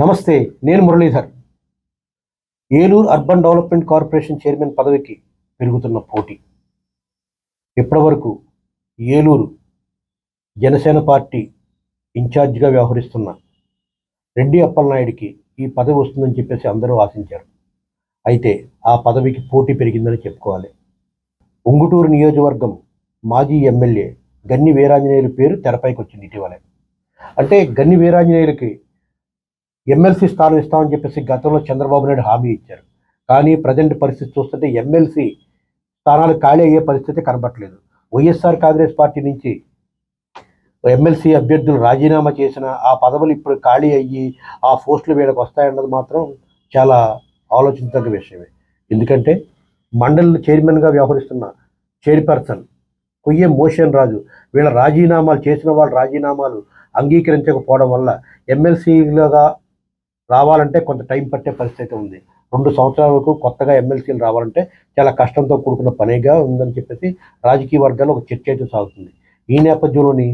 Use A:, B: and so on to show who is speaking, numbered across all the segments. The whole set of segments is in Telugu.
A: నమస్తే నేను Muralidhar. Eluru urban development corporation chairman పదవికి పెరుగుతున్న పోటీ. ఇప్పటివరకు ఏలూరు జనసేన పార్టీ ఇన్ఛార్జిగా వ్యవహరిస్తున్న రెడ్డి అప్పలనాయుడికి ఈ పదవి వస్తుందని చెప్పేసి అందరూ ఆశించారు. అయితే ఆ పదవికి పోటీ పెరిగిందని చెప్పుకోవాలి. ఉంగుటూరు నియోజకవర్గం మాజీ ఎమ్మెల్యే గన్ని వీరాంజనేయుల పేరు తెరపైకి వచ్చింది ఇటీవలే. అంటే గన్ని వీరాంజనేయులకి ఎమ్మెల్సీ స్థానం ఇస్తామని చెప్పేసి గతంలో చంద్రబాబు నాయుడు హామీ ఇచ్చారు. కానీ ప్రజెంట్ పరిస్థితి చూస్తుంటే ఎమ్మెల్సీ స్థానాలు ఖాళీ అయ్యే పరిస్థితి కనబట్టలేదు వైఎస్ఆర్ కాంగ్రెస్ పార్టీ నుంచి ఎమ్మెల్సీ అభ్యర్థులు రాజీనామా చేసిన ఆ పదవులు ఇప్పుడు ఖాళీ అయ్యి ఆ పోస్టులు వీళ్ళకి వస్తాయన్నది మాత్రం చాలా ఆలోచించదగ్గ విషయమే. ఎందుకంటే మండలి చైర్మన్గా వ్యవహరిస్తున్న చైర్పర్సన్ కొయ్యే మోషన్ రాజు వీళ్ళ రాజీనామాలు చేసిన వాళ్ళ రాజీనామాలు అంగీకరించకపోవడం వల్ల ఎమ్మెల్సీలుగా రావాలంటే కొంత టైం పట్టే పరిస్థితి ఉంది. రెండు సంవత్సరాల వరకు కొత్తగా ఎమ్మెల్సీలు రావాలంటే చాలా కష్టంతో కూడుకున్న పనిగా ఉందని చెప్పేసి రాజకీయ వర్గాల్లో ఒక చర్చ అయితే సాగుతుంది. ఈ నేపథ్యంలోని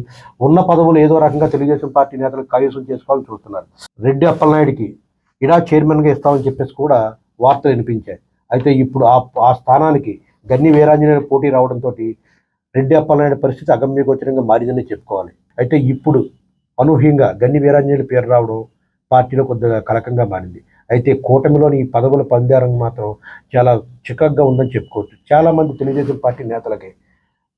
A: ఉన్న పదవులు ఏదో రకంగా తెలుగుదేశం పార్టీ నేతలు కైవసం చేసుకోవాలని చూస్తున్నారు. రెడ్డి అప్పలనాయుడికి ఇడా చైర్మన్గా ఇస్తామని చెప్పేసి కూడా వార్తలు వినిపించాయి. అయితే ఇప్పుడు ఆ ఆ స్థానానికి గన్ని వీరాంజనేయుడు పోటీ రావడంతో రెడ్డి అప్పలనాయుడు పరిస్థితి అగమ్యగోచరంగా మారిందని చెప్పుకోవాలి. అయితే ఇప్పుడు అనూహ్యంగా గన్ని వీరాంజనేయుడు పేరు రావడం పార్టీలో కొద్దిగా కలకంగా మారింది. అయితే కూటమిలోని ఈ పదవుల పందారం మాత్రం చాలా చికగ్గా ఉందని చెప్పుకోవచ్చు. చాలామంది తెలుగుదేశం పార్టీ నేతలకి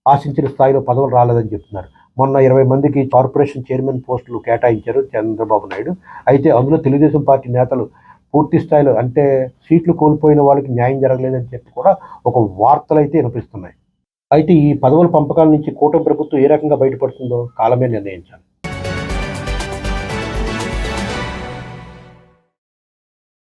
A: ఆశించిన స్థాయిలో పదవులు రాలేదని చెప్తున్నారు. మొన్న ఇరవై మందికి కార్పొరేషన్ చైర్మన్ పోస్టులు కేటాయించారు చంద్రబాబు నాయుడు. అయితే అందులో తెలుగుదేశం పార్టీ నేతలు పూర్తి స్థాయిలో అంటే సీట్లు కోల్పోయిన వాళ్ళకి న్యాయం జరగలేదని చెప్పి కూడా ఒక వార్తలు అయితే వినిపిస్తున్నాయి. అయితే ఈ పదవుల పంపకాల నుంచి కూటమి ప్రభుత్వం ఏ రకంగా బయటపడుతుందో కాలమే నిర్ణయించాలి.